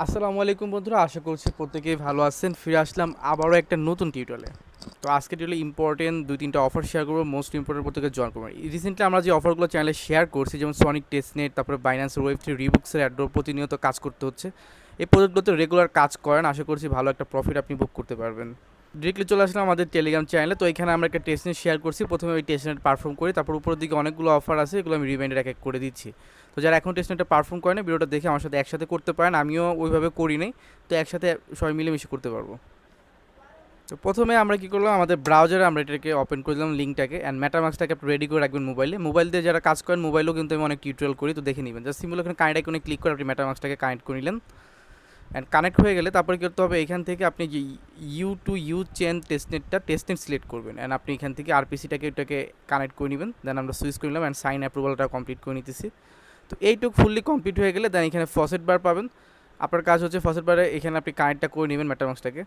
আসসালামু আলাইকুম বন্ধুরা, আশা করছি প্রত্যেকেই ভালো আছেন। ফিরে আসলাম আবারও একটা নতুন টিউটোরিয়ালে তো আজকে টিউটোরিয়ালে ইম্পর্টেন্ট দুই তিনটা অফার শেয়ার করব মোস্ট ইম্পর্টেন্ট প্রত্যেকে জয়েন করবেন রিসেন্টলি আমরা যে অফারগুলো চ্যানেলে শেয়ার করছি, যেমন সনিক টেস্টনেট তারপরে বাইন্যান্স ওয়েব থ্রি রিবুক্সের অ্যাড্রো প্রতিনিয়ত কাজ করতে হচ্ছে। এই প্রজেক্টগুলোতে রেগুলার কাজ করেন, আশা করছি ভালো একটা প্রফিট আপনি বুক করতে পারবেন। ডিরেক্টলি চলে আসলাম আমাদের টেলিগ্রাম চ্যানেলে তো এখানে আমরা একটা টেস্টনেট শেয়ার করছি। প্রথমে ওই টেস্টনেট পারফর্ম করি। তারপর উপরের দিকে অনেকগুলো অফার আছে, এগুলো আমি রিমাইন্ডার এক এক করে দিচ্ছি। তো যারা এখন টেস্টনেটটা পারফর্ম করে না ভিডিওটা দেখে আমার সাথে একসাথে করতে পারেন। আমিও ওইভাবে করি নাই। তো একসাথে সবাই মিলেমিশে করতে পারব। তো প্রথমে আমরা কী করলাম, আমাদের ব্রাউজারে আমরা এটাকে ওপেন করে দিলাম লিঙ্কটাকে অ্যান্ড ম্যাটামাক্সটাকে আপনি রেডি করে রাখবেন মোবাইলে মোবাইল দিয়ে যারা কাজ করেন মোবাইলেও কিন্তু আমি অনেক টিউটোরিয়াল করি। তো দেখে নেবেন। জাস্ট সিম্পল এখানে কানেক্ট আইকনে ক্লিক করে আপনি ম্যাটামাক্সটাকে কানেক্ট করে নিলেন। অ্যান্ড কানেক্ট হয়ে গেলে তারপরে করতে হবে? এখান থেকে আপনি যে ইউ টু ইউ চেন টেস্টনেটটা টেস্টনেট সিলেক্ট করবেন। অ্যান্ড আপনি এখান থেকে আরপিসিটাকে এটাকে কানেক্ট করে নেবেন। দেন আমরা সুইচ করে নিলাম অ্যান্ড সাইন অ্যাপ্রুভালটা কমপ্লিট করে নিতেছি। তো এইটুকু ফুললি কমপ্লিট হয়ে গেলে দেন এখানে ফসেট বার পাবেন। আপনার কাজ হচ্ছে ফসেট বারে এখানে আপনি কানেক্টটা করে নেবেন ম্যাটামাক্সটাকে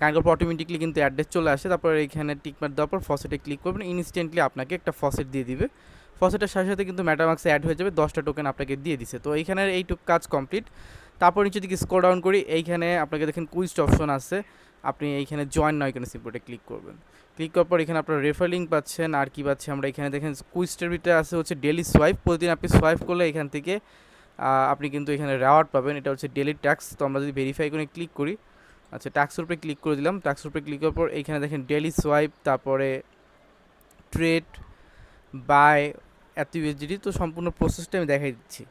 কানেক্ট করার অটোমেটিকলি কিন্তু অ্যাড্রেস চলে আসে। তারপর এখানে টিকমার দেওয়ার পর ফসেটে ক্লিক করবেন। ইনস্ট্যান্টলি আপনাকে একটা ফসেট দিয়ে দিবে। ফসেটের সাথে সাথে কিন্তু ম্যাটামাক্সে অ্যাড হয়ে যাবে। দশটা টোকেন আপনাকে দিয়ে দিছে। তো এইখানের এইটুক কাজ কমপ্লিট তারপর নিচে দিকে স্কোর ডাউন করি, এইখানে আপনাকে দেখেন কুইস্ট অপশন আছে। আপনি এইখানে জয়েন নয় এখানে সিম্পলে ক্লিক করবেন। ক্লিক করার পর এখানে আপনার রেফার লিঙ্ক পাচ্ছেন, আর কি পাচ্ছি আমরা এখানে দেখেন কুইস্টের ভিতরে আছে হচ্ছে ডেলি সোয়াইপ প্রতিদিন আপনি সোয়াইপ করলে এখান থেকে আপনি কিন্তু এখানে রেওয়ার্ড পাবেন। এটা হচ্ছে ডেলি ট্যাক্স তো আমরা যদি ভেরিফাই করে ক্লিক করি আচ্ছা ট্যাক্সের উপরে ক্লিক করে দিলাম। ট্যাক্সের উপরে ক্লিক করার পর এইখানে দেখেন ডেলি সোয়াইপ তারপরে ট্রেড বাই এত ইউএসডিটি তো সম্পূর্ণ প্রসেসটা আমি দেখাই দিচ্ছি।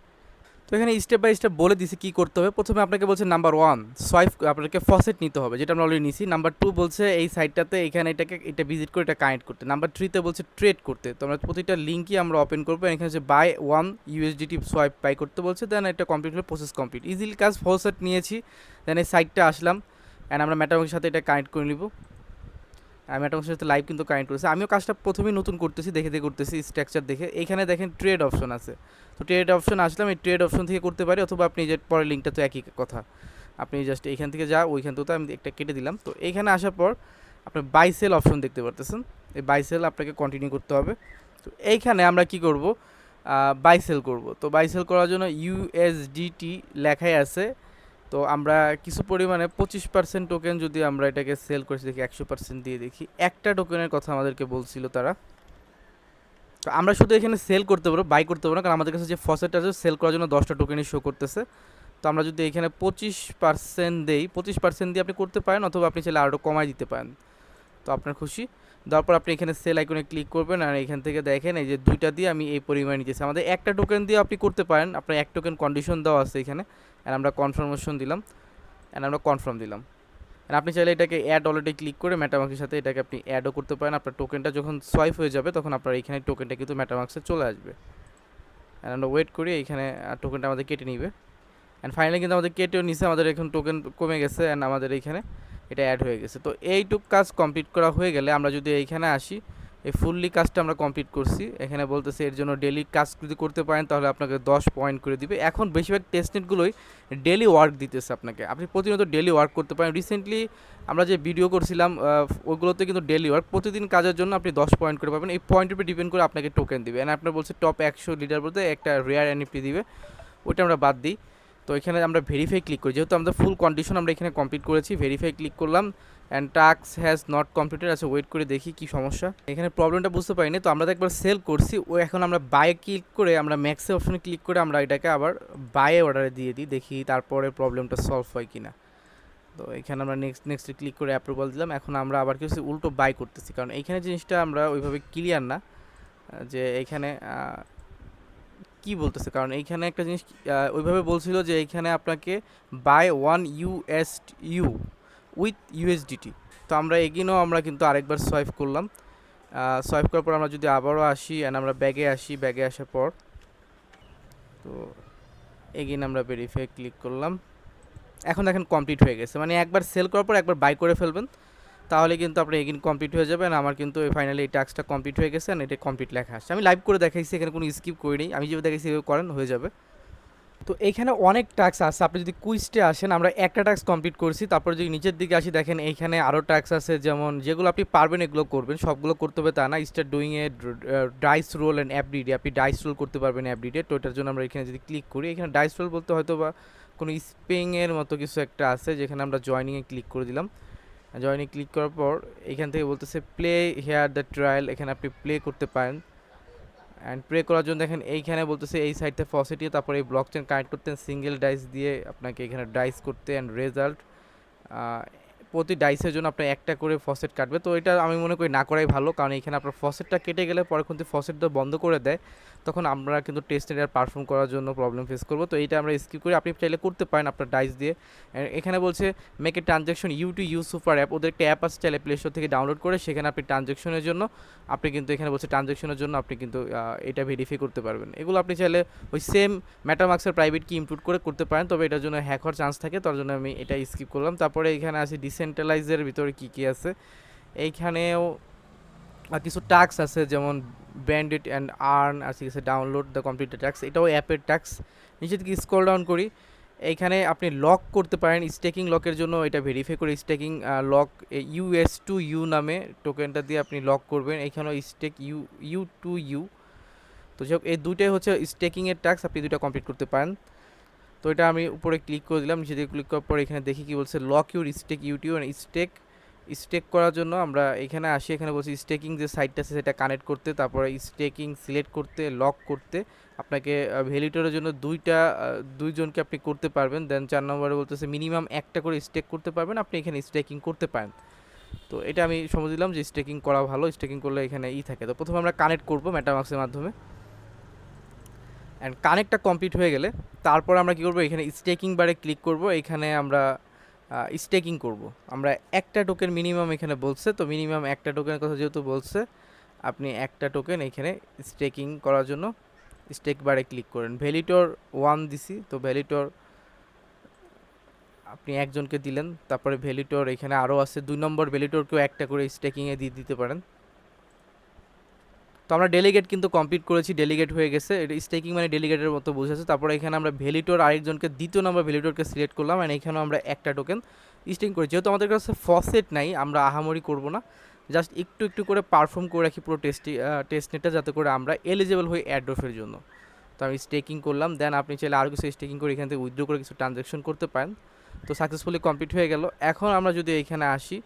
তো এখানে স্টেপ বাই স্টেপ বলে দিছি কী করতে হবে। প্রথমে আপনাকে বলছে নাম্বার ওয়ান সোয়াইপ আপনাকে ফসেট নিতে হবে, যেটা আমরা অলরেডি নিছি। নাম্বার টু বলছে এই সাইটটাতে এখানে এটাকে, এটা ভিজিট করে এটা কানেক্ট করতে। নাম্বার থ্রিতে বলছে ট্রেড করতে। তো আমরা প্রতিটা লিঙ্কই আমরা ওপেন করব। এখানে হচ্ছে buy one USDT swipe buy করতে বলছে। দেন এটা কমপ্লিট হলে প্রসেস কমপ্লিট ইজিলি কাজ ফসেট নিয়েছি দেন এই সাইটটা আসলাম। অ্যান্ড আমরা ম্যাটামের সাথে এটা কানেক্ট করে নিব। আমি একটা সাথে লাইভ কিন্তু কানেক্ট করেছি। আমিও কাজটা প্রথমেই নতুন করতেছি, দেখে দেখে করতেছি স্ট্রাকচার দেখে। এখানে দেখেন ট্রেড অপশন আছে। তো ট্রেড অপশন আসলাম এই ট্রেড অপশন থেকে করতে পারি, অথবা আপনি যে পরের লিঙ্কটা তো একই কথা। আপনি জাস্ট এইখান থেকে যা, ওইখান থেকে তো আমি একটা কেটে দিলাম। তো এইখানে আসার পর আপনি বাই সেল অপশন দেখতে পারতেছেন। এই বাই সেল আপনাকে কন্টিনিউ করতে হবে। তো এইখানে আমরা কি করব? বাই সেল করব। তো বাই সেল করার জন্য ইউএসডিটি লেখাই আছে। তো আমরা কিছু পরিমাণে পঁচিশ পার্সেন্ট টোকেন যদি আমরা এটাকে সেল করেছি, দেখি একশো পার্সেন্ট দিয়ে দেখি। একটা টোকেনের কথা আমাদেরকে বলছিল তারা। তো আমরা শুধু এখানে সেল করতে পারব বাই করতে পারব না, কারণ আমাদের কাছে যে ফসেট আছে সেল করার জন্য দশটা টোকেনই শো করতেছে। তো আমরা যদি এখানে পঁচিশ পার্সেন্ট দেই, পঁচিশ পার্সেন্ট দিয়ে আপনি করতে পারেন, অথবা আপনি চাইলে আরও কমাই দিতে পারেন। তো আপনার খুশি। দেওয়ার পর আপনি এখানে সেল আইকনে ক্লিক করবেন, আর এখান থেকে দেখেন এই যে দুইটা দিয়ে আমি এই পরিমাণে নিতেছি। আমাদের একটা টোকেন দিয়ে আপনি করতে পারেন, আপনার এক টোকেন কন্ডিশন দেওয়া আছে এখানে। অ্যান্ড আমরা কনফার্মেশন দিলাম অ্যান্ড আমরা কনফার্ম দিলাম। অ্যান্ড আপনি চাইলে এটাকে অ্যাড অলরেডি ক্লিক করে ম্যাটামাক্সের সাথে এটাকে আপনি অ্যাডও করতে পারেন। আপনার টোকেনটা যখন সোয়াইপ হয়ে যাবে, তখন আপনার এখানে টোকেনটা কিন্তু ম্যাটামাক্সে চলে আসবে। অ্যান্ড আমরা ওয়েট করি এইখানে টোকেনটা আমাদের কেটে নিবে। অ্যান্ড ফাইনালি কিন্তু আমাদের কেটেও নিছে, আমাদের এখন টোকেন কমে গেছে অ্যান্ড আমাদের এইখানে এটা অ্যাড হয়ে গেছে। তো এইটুক কাজ কমপ্লিট করা হয়ে গেলে আমরা যদি এইখানে আসি এই ফুললি কাজটা আমরা কমপ্লিট করছি। এখানে বলতেছে এর জন্য ডেলি কাজ যদি করতে পারেন, তাহলে আপনাকে দশ পয়েন্ট করে দিবে। এখন বেশিরভাগ টেস্টনেটগুলোই ডেলি ওয়ার্ক দিতেছে আপনাকে। আপনি প্রতিনিয়ত ডেলি ওয়ার্ক করতে পারেন। রিসেন্টলি আমরা যে ভিডিও করছিলাম ওইগুলোতে কিন্তু ডেলি ওয়ার্ক প্রতিদিন কাজের জন্য আপনি দশ পয়েন্ট করে পাবেন। এই পয়েন্টের উপর ডিপেন্ড করে আপনাকে টোকেন দিবে। অ্যান্ড আপনার বলছে টপ একশো লিডার বলতে একটা রেয়ার এনএফটি দিবে। ওইটা আমরা বাদ দিই। তো এখানে আমরা ভেরিফাই ক্লিক করি। যেহেতু আমাদের ফুল কন্ডিশন আমরা এখানে কমপ্লিট করেছি ভেরিফাই ক্লিক করলাম। And tasks has not completed আছে ওয়েট করে দেখি কি সমস্যা। এখানে প্রবলেমটা বুঝতে পারিনি, তো আমরা তো একবার সেল করছি। ও এখন আমরা বাই ক্লিক করে, আমরা ম্যাক্সে অপশনে ক্লিক করে আমরা এটাকে আবার বায়ে অর্ডারে দিয়ে দিই, দেখি তারপরে প্রবলেমটা সলভ হয় কিনা। তো এখানে আমরা নেক্সট নেক্সটে ক্লিক করে অ্যাপ্রুভাল দিলাম, এখন আমরা আবার কিছু উল্টো বাই করতেছি। কারণ এইখানে জিনিসটা আমরা ওইভাবে ক্লিয়ার না, যে এখানে কি বলতেছে? কারণ এইখানে একটা জিনিস ওইভাবে বলছিল যে এইখানে আপনাকে buy one US U with USDT তো আমরা এগিনও আমরা কিন্তু আরেকবার সোয়াইপ করলাম। সোয়াইপ করার পর আমরা যদি আবারও আসি অ্যান্ড আমরা ব্যাগে আসি, ব্যাগে আসার পর, তো এগিন আমরা ভেরিফাই ক্লিক করলাম। এখন দেখেন কমপ্লিট হয়ে গেছে। মানে একবার সেল করার পর একবার বাই করে ফেলবেন, তাহলে কিন্তু আপনার এগিন কমপ্লিট হয়ে যাবে। আর আমার কিন্তু ফাইনালি এই টাস্কটা কমপ্লিট হয়ে গেছে এটা কমপ্লিট লেখা আসছে আমি লাইভ করে দেখাইছি, এখানে কোনো স্কিপ করিনি। আমি যেভাবে দেখাইছি করেন, হয়ে যাবে। তো এখানে অনেক টাস্ক আছে। আপনি যদি কুইজটে আসেন, আমরা একটা টাস্ক কমপ্লিট করছি। তারপর যদি নিচের দিকে আসি, দেখেন এইখানে আরও টাস্ক আছে। যেমন যেগুলো আপনি পারবেন, এগুলো করবেন। সবগুলো করতে হবে তা না। Start doing a dice roll and অ্যাপডিডে আপনি ডাইস রোল করতে পারবেন অ্যাপডিডে তো এটার জন্য আমরা এখানে যদি ক্লিক করি, এখানে ডাইস রোল বলতে হয়তো বা কোনো স্প্রিংয়ের মতো কিছু একটা আছে, যেখানে আমরা জয়নিংয়ে ক্লিক করে দিলাম। জয়নিং ক্লিক করার পর, এখান থেকে বলতেছে প্লে হেয়ার দ্য ট্রায়াল এখানে আপনি প্লে করতে পারেন। অ্যান্ড প্রে করার জন্য দেখেন এইখানে বলতেছে এই সাইডতে ফসিটি তারপরে এই ব্লক চেন কানেক্ট করতেন সিঙ্গেল ডাইস দিয়ে আপনাকে এখানে ডাইস করতে অ্যান্ড রেজাল্ট প্রতি ডাইসের জন্য আপনার একটা করে ফসেট কাটবে। তো এটা আমি মনে করি না করাই ভালো, কারণ এখানে আপনার ফসেটটা কেটে গেলে পরে কিন্তু ফসেটটা বন্ধ করে দেয়। তখন আমরা কিন্তু টেস্ট আর পারফর্ম করার জন্য প্রবলেম ফেস করব। তো এইটা আমরা স্কিপ করি। আপনি চাইলে করতে পারেন আপনার ডাইস দিয়ে। এখানে বলছে make a transaction U to U super app ওদের একটা অ্যাপ আছে, চাইলে প্লে স্টোর থেকে ডাউনলোড করে সেখানে আপনি ট্রানজ্যাকশনের জন্য, আপনি কিন্তু এখানে বলছে ট্রানজ্যাকশনের জন্য আপনি কিন্তু এটা ভেরিফাই করতে পারবেন। এগুলো আপনি চাইলে ওই সেম ম্যাটামার্ক্সের প্রাইভেট কি ইনক্লুড করে করতে পারেন, তবে এটার জন্য হ্যাক হওয়ার চান্স থাকে। তার জন্য আমি এটা স্কিপ করলাম। তারপরে এখানে আছে ডিসেন্ট্রালাইজের ভিতরে কি কি আছে? এইখানেও কিছু টাস্ক আছে, যেমন ব্যান্ডেড অ্যান্ড আর্ন আর আছে ডাউনলোড দ্য কমপ্লিট ট্যাক্স এটাও অ্যাপের ট্যাক্স নিচে থেকে স্ক্রল ডাউন করি, এইখানে আপনি লক করতে পারেন স্টেকিং লকের জন্য এটা ভেরিফাই করে staking lock US to U নামে টোকেনটা দিয়ে আপনি লক করবেন, এইখানেও stake U U to U তো যাই হোক, এই দুইটাই হচ্ছে স্টেকিংয়ের ট্যাক্স আপনি দুইটা কমপ্লিট করতে পারেন। তো এটা আমি উপরে ক্লিক করে দিলাম, নিচে দিয়ে ক্লিক করার পর এখানে দেখি কি বলছে লক ইউর স্টেক ইউটিউব ইউটিউ স্টেক স্টেক করার জন্য আমরা এখানে আসি, এখানে বলছি স্টেকিং যে সাইটটা আছে সেটা কানেক্ট করতে, তারপরে স্টেকিং সিলেক্ট করতে লক করতে, আপনাকে ভ্যালিডেটরের জন্য দুইটা দুইজনকে আপনি করতে পারবেন দেন চার নম্বরে বলতেছে মিনিমাম একটা করে স্টেক করতে পারবেন, আপনি এখানে স্টেকিং করতে পারেন। তো এটা আমি সমঝ দিলাম যে স্টেকিং করা ভালো স্টেকিং করলে এখানে ই থাকে। তো প্রথমে আমরা কানেক্ট করব মেটামাক্সের মাধ্যমে। অ্যান্ড কানেক্টটা কমপ্লিট হয়ে গেলে, তারপর আমরা কী করব? এখানে স্টেকিং বারে ক্লিক করব। এখানে আমরা স্টেকিং করব। আমরা একটা টোকেন মিনিমাম এখানে বলছে, তো মিনিমাম একটা টোকেনের কথা যেহেতু বলছে, আপনি একটা টোকেন এখানে স্টেকিং করার জন্য স্টেক বারে ক্লিক করেন। ভ্যালিটর ওয়ান দিছি, তো ভ্যালিটর আপনি একজনকে দিলেন, তারপরে ভ্যালিটর এখানে আরও আছে। দুই নম্বর ভ্যালিটরকেও একটা করে স্টেকিংয়ে দিয়ে দিতে পারেন। তো আমরা ডেলিগেট কিন্তু কমপ্লিট করেছি ডেলিগেট হয়ে গেছে। এটা স্টেকিং মানে ডেলিগেটের মতো বোঝাচ্ছে। তারপরে এখানে আমরা ভ্যালিটর আরেকজনকে, দ্বিতীয় নম্বর ভ্যালিটরকে সিলেক্ট করলাম অ্যান্ড এখানেও আমরা একটা টোকেন স্টেকিং করি যেহেতু আমাদের কাছে ফসেট নাই, আমরা আহামরি করব না। জাস্ট একটু একটু করে পারফর্ম করে রাখি পুরো টেস্টি টেস্ট নেটটা যাতে করে আমরা এলিজেবল হই অ্যাড্রফের জন্য। তো আমি স্টেকিং করলাম। দেন আপনি চাইলে আরও কিছু স্টেকিং করে এখান থেকে উইথড্র করে কিছু ট্রানজ্যাকশন করতে পারেন। তো সাকসেসফুলি কমপ্লিট হয়ে গেল। এখন আমরা যদি এখানে আসি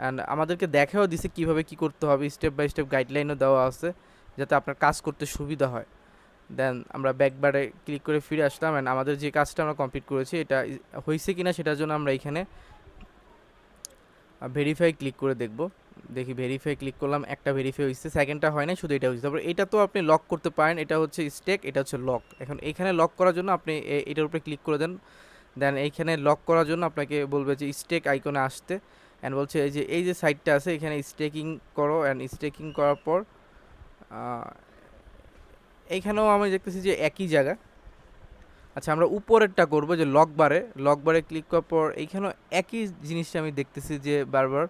অ্যান্ড আমাদেরকে দেখাও দিছে কীভাবে কী করতে হবে স্টেপ বাই স্টেপ গাইডলাইনও দেওয়া আছে, যাতে আপনার কাজ করতে সুবিধা হয়। দেন আমরা ব্যাকবারে ক্লিক করে ফিরে আসলাম অ্যান্ড আমাদের যে কাজটা আমরা কমপ্লিট করেছি, এটা হয়েছে কি না সেটার জন্য আমরা এখানে ভেরিফাই ক্লিক করে দেখব। দেখি ভেরিফাই ক্লিক করলাম, একটা ভেরিফাই হয়েছে সেকেন্ডটা হয় না শুধু এটা হয়েছে তারপর এটা তো আপনি লক করতে পারেন, এটা হচ্ছে স্টেক এটা হচ্ছে লক এখন এখানে লক করার জন্য আপনি এটার উপরে ক্লিক করে দেন। দেন এইখানে লক করার জন্য আপনাকে বলবে যে স্টেক আইকনে আসতে। অ্যান্ড বলছে, এই যে এই যে সাইটটা আছে, এখানে স্টেকিং করো অ্যান্ড স্টেকিং করার পর এইখানেও আমি দেখতেছি যে একই জায়গা। আচ্ছা আমরা উপরেরটা করব যে লক বারে লক বারে ক্লিক করার পর এইখানেও একই জিনিসটা আমি দেখতেছি যে বারবার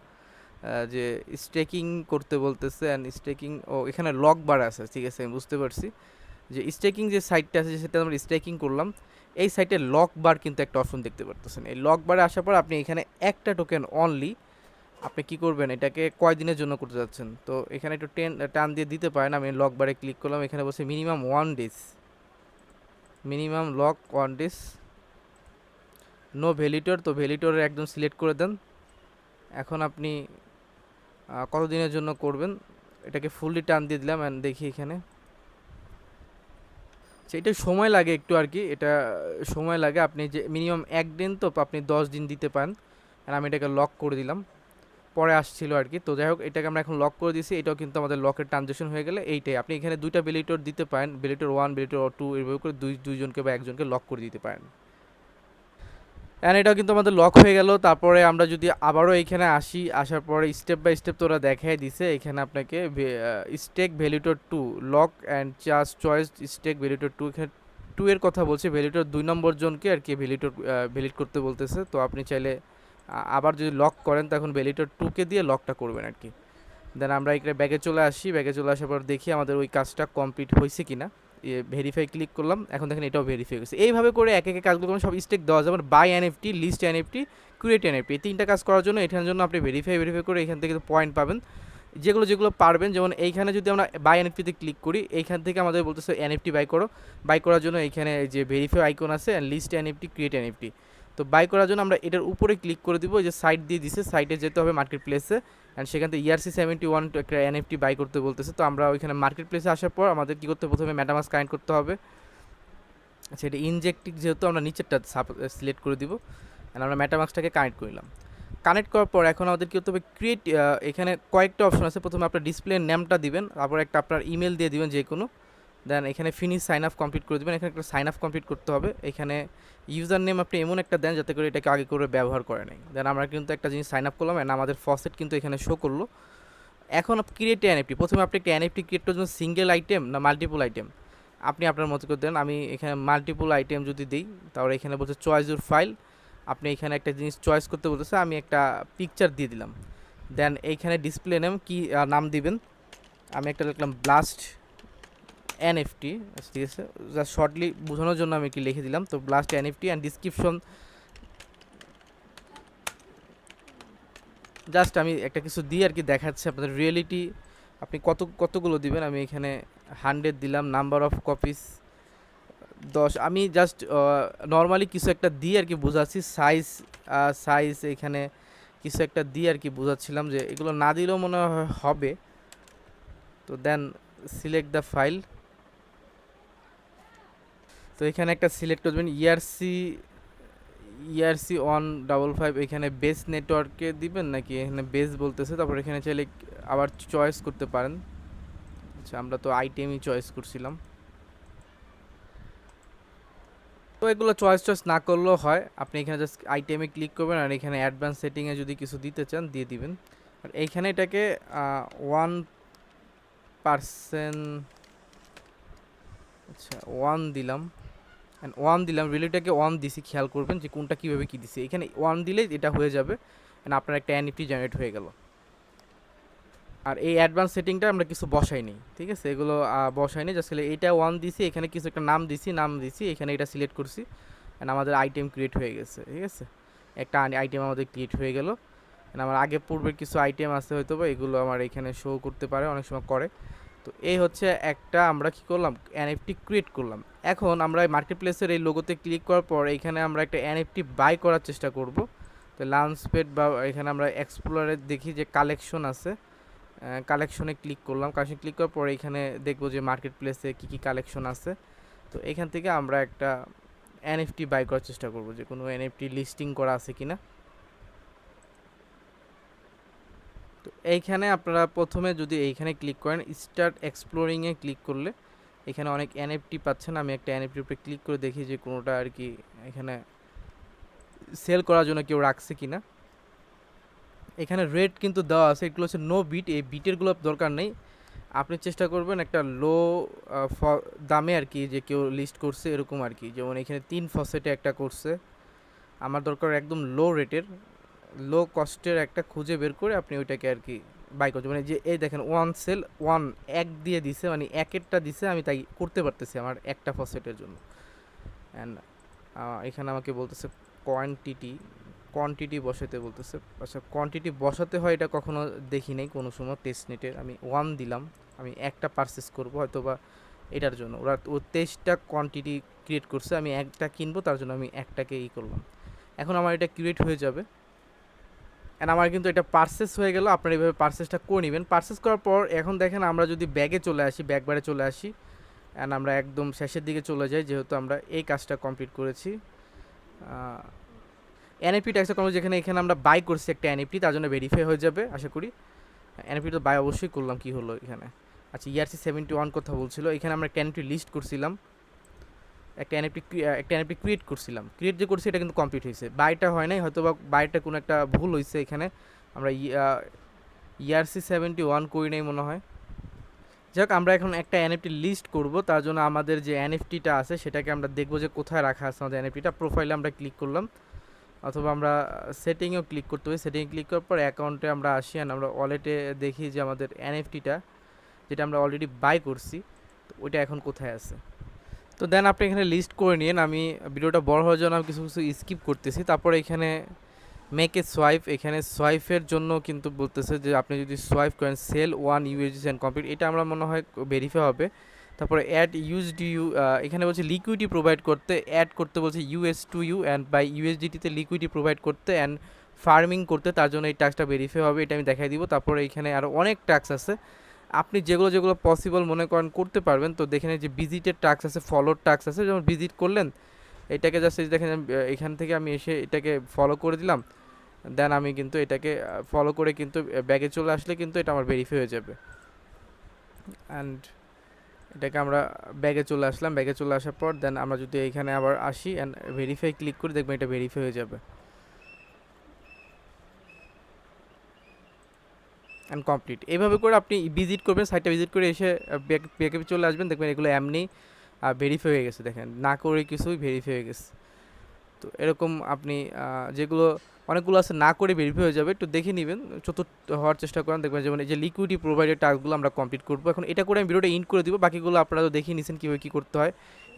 যে স্টেকিং করতে বলতেছে অ্যান্ড স্টেকিং ও, এখানে লক বার আছে, ঠিক আছে, আমি বুঝতে পারছি। যে স্টেকিং যে সাইটটা আছে, সেটা আমরা স্টেকিং করলাম। এই সাইটে লক বার কিন্তু একটা অপশন দেখতে পারতেছেন। এই লক বারে আসার পর আপনি এখানে একটা টোকেন অনলি আপনি কি করবেন? এটাকে কয় দিনের জন্য করতে যাচ্ছেন? তো এখানে একটু টেন টান দিয়ে দিতে পারেন। আমি লক বারে ক্লিক করলাম। এখানে বসে minimum one days minimum lock one days no validator তো ভ্যালিটর একদম সিলেক্ট করে দেন। এখন আপনি কত দিনের জন্য করবেন? এটাকে ফুললি টান দিয়ে দিলাম অ্যান্ড দেখি এখানে। আচ্ছা, এটা সময় লাগে একটু আর কি। এটা সময় লাগে। আপনি যে মিনিমাম এক দিন তো আপনি দশ দিন দিতে পারেন। আর আমি এটাকে লক করে দিলাম। পরে আসছিল আর কি। তো যাই হোক, এটাকে আমরা এখন লক করে দিয়েছি। এটাও কিন্তু আমাদের লকের ট্রানজেকশন হয়ে গেলে এইটাই। আপনি এখানে দুইটা বেলিটর দিতে পারেন। বেলিটর ওয়ান বেলিটর টু এভাবে করে দুই, দুইজনকে বা একজনকে লক করে দিতে পারেন। অ্যান্ড এটাও কিন্তু আমাদের লক হয়ে গেল। তারপরে আমরা যদি আবারও এখানে আসি, আসার পরে স্টেপ বাই স্টেপ তো ওরা দেখাই দিছে। এখানে আপনাকে stake validator to lock and charge choice stake validator to এখানে টু এর কথা বলছে। ভ্যালিটর দুই নম্বর জনকে আর কি ভ্যালিটর ভ্যালিড করতে বলতেছে। তো আপনি চাইলে আবার যদি লক করেন, তখন ভ্যালিটর টুকে দিয়ে লকটা করবেন আর কি দেন আমরা এখানে ব্যাগে চলে আসি। ব্যাগে চলে আসার পর দেখি আমাদের ওই কাজটা কমপ্লিট হয়েছে কি না ভেরিফাই ক্লিক করলাম। এখন দেখেন এটাও ভেরিফাই হয়েছে। এইভাবে করে এক একে কাজগুলো সব স্টেক দেওয়া যাবে। Buy NFT list NFT create NFT এই তিনটা কাজ করার জন্য এটার জন্য আপনি ভেরিফাই ভেরিফাই করে এখান থেকে পয়েন্ট পাবেন। যেগুলো যেগুলো পারবেন, যেমন এইখানে যদি আমরা বাই এনএফটিতে ক্লিক করি, এইখান থেকে আমাদের বলতেছে এনএফটি বাই করো। বাই করার জন্য এইখানে যে ভেরিফাই আইকন আছে লিস্ট এনএফটি ক্রিয়েট এনএফটি তো বাই করার জন্য আমরা এটার উপরে ক্লিক করে দিব যে সাইট দিয়ে দিছে সাইটে যেতে হবে মার্কেট প্লেসে অ্যান্ড সেখান থেকে ইয়ারসি সেভেন্টি ওয়ান একটা এনএফটি বাই করতে বলতেছে। তো আমরা ওইখানে মার্কেট প্লেসে আসার পর আমাদের কী করতে? প্রথমে ম্যাটামাস কানেক্ট করতে হবে। আচ্ছা এটা ইনজেক্টিভ যেহেতু আমরা নিচেরটা সিলেক্ট করে দিব। অ্যান্ড আমরা ম্যাটামাক্সটাকে কানেক্ট করলাম কানেক্ট করার পর এখন আমাদের কী করতে হবে? ক্রিয়েট এখানে কয়েকটা অপশন আছে। প্রথমে আপনার ডিসপ্লে নেমটা দিবেন। তারপর একটা আপনার ইমেল দিয়ে দিবেন যে কোনো। দেন এখানে ফিনিশ সাইন আপ কমপ্লিট করে দেবেন। এখানে একটা সাইন আপ কমপ্লিট করতে হবে। এখানে ইউজার নেম আপনি এমন একটা দেন যাতে করে এটাকে আগে করে ব্যবহার করে নেই দেন আমরা কিন্তু একটা জিনিস সাইন আপ করলাম অ্যান্ড আমাদের ফসেট কিন্তু এখানে শো করল। এখন ক্রিয়েট এনএফটি প্রথমে আপনি একটা এনএফটি ক্রিয়েট করার জন্য সিঙ্গেল আইটেম না মাল্টিপল আইটেম আপনি আপনার মতো করে দেন। আমি এখানে মাল্টিপল আইটেম যদি দিই, তাহলে এখানে বলছে চয়েস ইউর ফাইল আপনি এখানে একটা জিনিস চয়েস করতে বলতেছে, আমি একটা পিকচার দিয়ে দিলাম। দেন এইখানে ডিসপ্লে নেম কি নাম দিবেন। আমি একটা লিখলাম ব্লাস্ট এনএফটি ঠিক আছে? জাস্ট শর্টলি বোঝানোর জন্য আমি কি লিখে দিলাম। তো blast NFT and description just আমি একটা কিছু দিয়ে আর কি দেখাচ্ছি আপনাদের রিয়েলিটি আপনি কত, কতগুলো দিবেন? আমি এখানে হান্ড্রেড দিলাম নাম্বার অফ কপিস দশ। আমি জাস্ট নর্মালি কিছু একটা দিয়ে আর কি বোঝাচ্ছি। সাইজ সাইজ এখানে কিছু একটা দিয়ে আর কি বোঝাচ্ছিলাম যে এগুলো না দিলেও মনে হয় হবে। তো দেন সিলেক্ট দ্য ফাইল তো এখানে একটা সিলেক্ট করবেন ERC ERC one double five এখানে বেস নেটওয়ার্কে দিবেন নাকি? এখানে বেস বলতেছে, তারপর এখানে চাইলে আবার চয়েস করতে পারেন। আচ্ছা আমরা তো আইটেমই চয়েস করছিলাম। তো এগুলো চয়েস চয়েস না করলেও হয়। আপনি এখানে জাস্ট আইটেমে ক্লিক করবেন আর এখানে অ্যাডভান্স সেটিংয়ে যদি কিছু দিতে চান, দিয়ে দিবেন। আর এইখানে এটাকে ওয়ান পার্সেন্ট আচ্ছা ওয়ান দিলাম। অ্যান্ড ওয়ান দিলাম রিলেটাকে ওয়ান দিছি, খেয়াল করবেন যে কোনটা কীভাবে কী দিছি। এখানে ওয়ান দিলেই এটা হয়ে যাবে অ্যান্ড আপনার একটা এনএফটি জেনারেট হয়ে গেল। আর এই অ্যাডভান্স সেটিংটা আমরা কিছু বসাইনি, ঠিক আছে? এগুলো বসাইনি জাস্ট এইটা ওয়ান দিছি, এখানে কিছু একটা নাম দিছি নাম দিছি, এখানে এটা সিলেক্ট করছি অ্যান্ড আমাদের আইটেম ক্রিয়েট হয়ে গেছে, ঠিক আছে? একটা আইটেম আমাদের ক্রিয়েট হয়ে গেল আমার আগে পূর্বের কিছু আইটেম আছে হয়তো বা, এগুলো আমার এখানে শো করতে পারে, অনেক সময় করে। তো এই হচ্ছে একটা আমরা কি করলাম এনএফটি ক্রিয়েট করলাম। এখন আমরা মার্কেট প্লেসের এই লোগোতে ক্লিক করার পর এখানে আমরা একটা এনএফটি বাই করার চেষ্টা করব। তো লাউন্সপেড বা এখানে আমরা এক্সপ্লোরে দেখি যে কালেকশন আছে। কালেকশনে ক্লিক করলাম। কালেকশন ক্লিক করার পর এখানে দেখব যে মার্কেট প্লেসে কী কী কালেকশন আছে। তো এখান থেকে আমরা একটা এনএফটি বাই করার চেষ্টা করব যে কোনো এনএফটি লিস্টিং করা আছে কি না তো এইখানে আপনারা প্রথমে যদি এইখানে ক্লিক করেন স্টার্ট এক্সপ্লোরিংয়ে ক্লিক করলে এখানে অনেক এনএফটি পাচ্ছেন। আমি একটা এনএফটির উপরে ক্লিক করে দেখি যে কোনোটা আর কি এখানে সেল করার জন্য কেউ রাখছে কি না এখানে রেট কিন্তু দেওয়া আছে। এগুলো হচ্ছে নো বিট এই বিটেরগুলো দরকার নেই। আপনি চেষ্টা করবেন একটা লো দামে আর কি যে কেউ লিস্ট করছে এরকম আর কি। যেমন এখানে তিন ফসেটে একটা করছে। আমার দরকার একদম লো রেটের লো কস্টের একটা খুঁজে বের করে আপনি ওইটাকে আর কি বাই করছেন মানে যে এই দেখেন ওয়ান সেল ওয়ান এক দিয়ে দিছে মানে একেরটা দিছে, আমি তাই করতে পারতেছি আমার একটা ফসেটের জন্য। অ্যান্ড এখানে আমাকে বলতেছে কোয়ান্টিটি কোয়ান্টিটি বসাতে বলতেছে। আচ্ছা কোয়ান্টিটি বসাতে হয় এটা কখনো দেখি নাই, কোনো সময় টেস্ট নেটের আমি ওয়ান দিলাম, আমি একটা পারচেস করব হয়তো বা এটার জন্য। ওরা, ও তেইশটা কোয়ান্টিটি ক্রিয়েট করছে, আমি একটা কিনবো, তার জন্য আমি একটাকে ই করলাম। এখন আমার এটা ক্রিয়েট হয়ে যাবে। অ্যান্ড আমার কিন্তু এটা পার্সেস হয়ে গেল, আপনারা এইভাবে পার্সেসটা করে নেবেন। পার্সেস করার পর এখন দেখেন আমরা যদি ব্যাগে চলে আসি ব্যাগ বারে চলে আসি অ্যান্ড আমরা একদম শেষের দিকে চলে যাই, যেহেতু আমরা এই কাজটা কমপ্লিট করেছি। এনএপি ট্যাক্সে কোনো যেখানে এখানে আমরা বাই করছি একটা এনএপি তার জন্য ভেরিফাই হয়ে যাবে, আশা করি। এনএপি তো বাই অবশ্যই করলাম, কি হলো এখানে? আচ্ছা ইয়ারসি সেভেন্টি ওয়ান কথা বলছিল, এখানে আমরা একটা এনএপি লিস্ট করছিলাম। একটা এনএপি একটা এনএপি ক্রিয়েট করছিলাম। ক্রিয়েট যে করছি, এটা কিন্তু কমপ্লিট হয়েছে। বাইটা হয় নাই হয়তো বা বাইটা কোনো একটা ভুল হয়েছে এখানে। আমরা ইয়ারসি সেভেন্টি ওয়ান করি নাই মনে হয়। যাই হোক আমরা এখন একটা এনএফটি লিস্ট করব। তার জন্য আমাদের যে এনএফটিটা আছে, সেটাকে আমরা দেখব যে কোথায় রাখা আছে আমাদের এনএফটিটা প্রোফাইলে আমরা ক্লিক করলাম। অথবা আমরা সেটিংয়েও ক্লিক করতে হবে সেটিংয়ে ক্লিক করার পর অ্যাকাউন্টে আমরা আসি আমরা ওয়ালেটে দেখি যে আমাদের এনএফটিটা যেটা আমরা অলরেডি বাই করছি, তো ওইটা এখন কোথায় আছে? তো দেন আপনি এখানে লিস্ট করে নিন আমি ভিডিওটা বড় হওয়ার জন্য আমি কিছু কিছু স্কিপ করতেছি। তারপরে এখানে মেক এ সোয়াইপ এখানে সোয়াইপের জন্য কিন্তু বলতেছে যে আপনি যদি সোয়াইপ করেন sell one USD and complete এটা আমরা মনে হয় ভেরিফাই হবে। তারপরে অ্যাড ইউএসডি ইউ এখানে বলছে লিকুইডি প্রোভাইড করতে অ্যাড করতে বলছে US to U and buy ইউএসডিটিতে liquidity provide করতে অ্যান্ড ফার্মিং করতে। তার জন্য এই টাস্কটা ভেরিফাই হবে। এটা আমি দেখাই দিব। তারপরে এখানে আরও অনেক টাস্ক আছে। আপনি যেগুলো যেগুলো পসিবল মনে করেন করতে পারবেন, তো দেখেন এই যে ভিজিটের টাস্ক আছে ফলোর টাস্ক আছে, যেমন ভিজিট করলেন, এটাকে জাস্ট দেখেন এখান থেকে আমি এসে এটাকে ফলো করে দিলাম দেন আমি কিন্তু এটাকে ফলো করে কিন্তু ব্যাগে চলে আসলে কিন্তু এটা আমার ভেরিফাই হয়ে যাবে। অ্যান্ড এটাকে আমরা ব্যাগে চলে আসলাম ব্যাগে চলে আসার পর দেন আমরা যদি এখানে আবার আসি অ্যান্ড ভেরিফাই ক্লিক করি দেখবেন এটা ভেরিফাই হয়ে যাবে। অ্যান্ড কমপ্লিট এইভাবে করে আপনি ভিজিট করবেন সাইটটা ভিজিট করে এসে ব্যাক ব্যাকে চলে আসবেন, দেখবেন এগুলো এমনি ভেরিফাই হয়ে গেছে, দেখেন। না করে কিছুই ভেরিফাই হয়ে গেছে। তো এরকম আপনি যেগুলো, অনেকগুলো আছে, না করে ভেরিফাই হয়ে যাবে, একটু দেখে নেবেন, চতুর্থ হওয়ার চেষ্টা করেন। দেখবেন যেমন এই যে লিকুইডি প্রোভাইডের টাস্কগুলো আমরা কমপ্লিট করব। এখন এটা করে আমি ভিডিওটা ইন করে দিব, বাকিগুলো আপনারা তো দেখিয়ে নিছেন কীভাবে কী করতে হয়।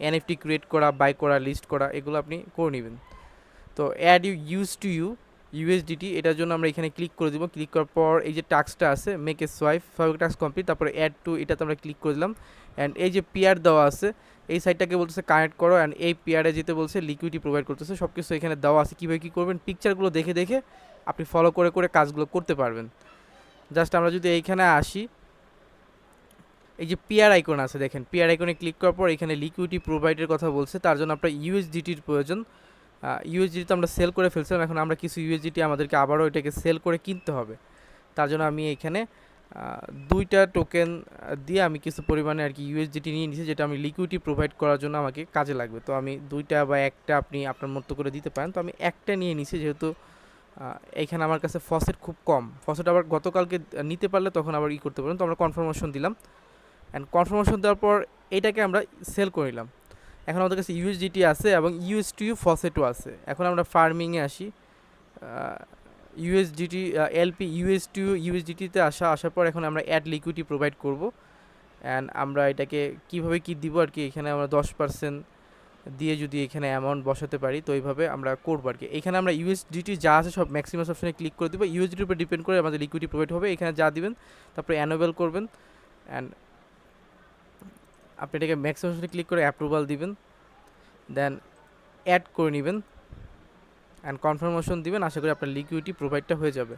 এনএফটি ক্রিয়েট করা বাই করা লিস্ট করা, এগুলো আপনি করে নেবেন। তো add U use to U USDT এটার জন্য আমরা এখানে ক্লিক করে দিব। ক্লিক করার পর এই যে টাস্কটা আছে make a swipe swipe task complete তারপরে অ্যাড টু এটাতে আমরা ক্লিক করে দিলাম। অ্যান্ড এই যে পিয়ার দেওয়া আছে, এই সাইটটাকে বলতেছে কানেক্ট করো অ্যান্ড এই পিয়ারে যেতে বলছে লিকুইডি প্রোভাইড করতেছে। সব কিছু এখানে দেওয়া আছে, কীভাবে কী করবেন? পিকচারগুলো দেখে দেখে আপনি ফলো করে করে কাজগুলো করতে পারবেন। জাস্ট আমরা যদি এইখানে আসি, এই যে পিয়ার আইকন আছে দেখেন। পিয়ার আইকনে ক্লিক করার পর এখানে লিকুইডি প্রোভাইডের কথা বলছে, তার জন্য আপনার ইউএসডিটির প্রয়োজন। ইউএসডিটি তো আমরা সেল করে ফেলছিলাম, এখন আমরা কিছু ইউএসডিটি আমাদেরকে আবারও এটাকে সেল করে কিনতে হবে। তার জন্য আমি এখানে দুইটা টোকেন দিয়ে আমি কিছু পরিমাণে আর কি ইউএসডিটি নিয়ে নিয়েছি, যেটা আমি লিকুইডিটি প্রোভাইড করার জন্য আমাকে কাজে লাগবে। তো আমি দুইটা বা একটা আপনি আপনার মতো করে দিতে পারেন। তো আমি একটা নিয়ে নিছি যেহেতু এখানে আমার কাছে ফসেট খুব কম। ফসেট আবার গতকালকে নিতে পারলে তখন আবার ই করতে পারেন তো আমরা কনফার্মেশন দিলাম। অ্যান্ড কনফার্মেশন দেওয়ার পর এটাকে আমরা সেল করে নিলাম। এখন আমাদের কাছে ইউএসডিটি আছে এবং ইউএস টু ফসেটও আছে। এখন আমরা ফার্মিংয়ে আসি। ইউএসডিটি এলপি ইউএস টু ইউএসডিটিতে আসা, আসার পর এখন আমরা অ্যাড লিকুইডিটি প্রোভাইড করব। অ্যান্ড আমরা এটাকে কীভাবে কি দিব আর কি, এখানে আমরা দশ পার্সেন্ট দিয়ে যদি এখানে অ্যামাউন্ট বসাতে পারি, তো এইভাবে আমরা করব আর কি। এখানে আমরা ইউএসডিটি যা আছে সব ম্যাক্সিমাম অপশনে ক্লিক করে দিব। ইউএসডিটির উপর ডিপেন্ড করে আমাদের লিকুইডিটি প্রোভাইড হবে। এখানে যা দিবেন, তারপরে অ্যানোভেল করবেন। অ্যান্ড আপনি এটাকে ম্যাক্সিমাম অপশনে ক্লিক করে অ্যাপ্রুভাল দিবেন দেন অ্যাড করে নেবেন অ্যান্ড কনফার্মেশন দিবেন। আশা করি আপনার লিকুইডিটি প্রোভাইডটা হয়ে যাবে।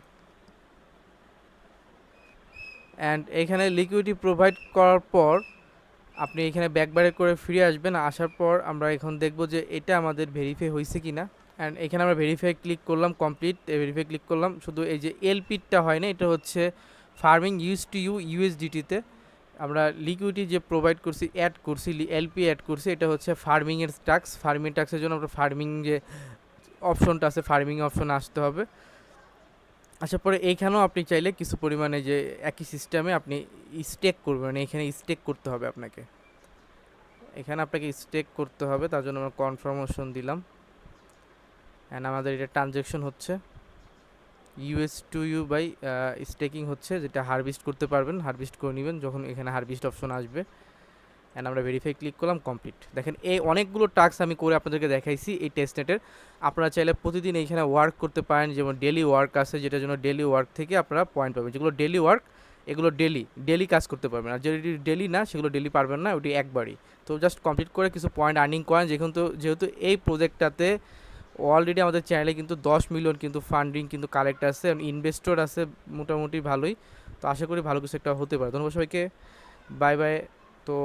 অ্যান্ড এখানে লিকুইডিটি প্রোভাইড করার পর আপনি এখানে ব্যাকবারে করে ফিরে আসবেন। আসার পর আমরা এখন দেখব যে এটা আমাদের ভেরিফাই হয়েছে কি না অ্যান্ড এখানে আমরা ভেরিফাই ক্লিক করলাম কমপ্লিট ভেরিফাই ক্লিক করলাম। শুধু এই যে এলপিটা হয় না, এটা হচ্ছে ফার্মিং ইউজ টু ইউ ইউএসডিটিতে আমরা লিকুইডি যে প্রোভাইড করছি অ্যাড করছি এলপি অ্যাড করছি, এটা হচ্ছে ফার্মিংয়ের টাক্স ফার্মিং টাক্সের জন্য আমরা ফার্মিং যে অপশনটা আছে ফার্মিং অপশন আসতে হবে। আসার পরে এইখানেও আপনি চাইলে কিছু পরিমাণে যে একই সিস্টেমে আপনি স্টেক করবেন এখানে স্টেক করতে হবে আপনাকে। এখানে আপনাকে স্টেক করতে হবে, তার জন্য আমরা কনফার্মেশন দিলাম। অ্যান্ড আমাদের এটা ট্রানজ্যাকশন হচ্ছে। US to U buy staking হচ্ছে যেটা হারভেস্ট করতে পারবেন হারভেস্ট করে নেবেন যখন এখানে হারভেস্ট অপশন আসবে। অ্যান্ড আমরা ভেরিফাই ক্লিক করলাম কমপ্লিট দেখেন এই অনেকগুলো টাস্ক আমি করে আপনাদেরকে দেখাইছি এই টেস্টনেটের আপনারা চাইলে প্রতিদিন এইখানে ওয়ার্ক করতে পারেন, যেমন ডেলি ওয়ার্ক আছে, যেটার জন্য ডেলি ওয়ার্ক থেকে আপনারা পয়েন্ট পাবেন। যেগুলো ডেলি ওয়ার্ক এগুলো ডেলি ডেলি কাজ করতে পারবেন। আর যেটি ডেলি না, সেগুলো ডেলি পারবেন না ওটি একবারই। তো জাস্ট কমপ্লিট করে কিছু পয়েন্ট আর্নিং করেন যেহেতু যেহেতু এই প্রজেক্টটাতে অলরেডি আমাদের চ্যানেলে কিন্তু দশ মিলিয়ন কিন্তু ফান্ডিং কিন্তু কালেক্ট আছে ইনভেস্টর আছে মোটামুটি ভালোই। তো আশা করি ভালো কিছু একটা হতে পারে। ধন্যবাদ সবাইকে। বাই বাই তো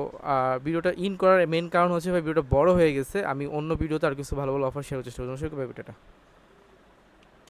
ভিডিওটা ইন করার মেন কারণ হচ্ছে ভাই, ভিডিওটা বড় হয়ে গেছে। আমি অন্য ভিডিওতে আর কিছু ভালো ভালো অফার শেয়ার চেষ্টা করছি সবাইকে। বাই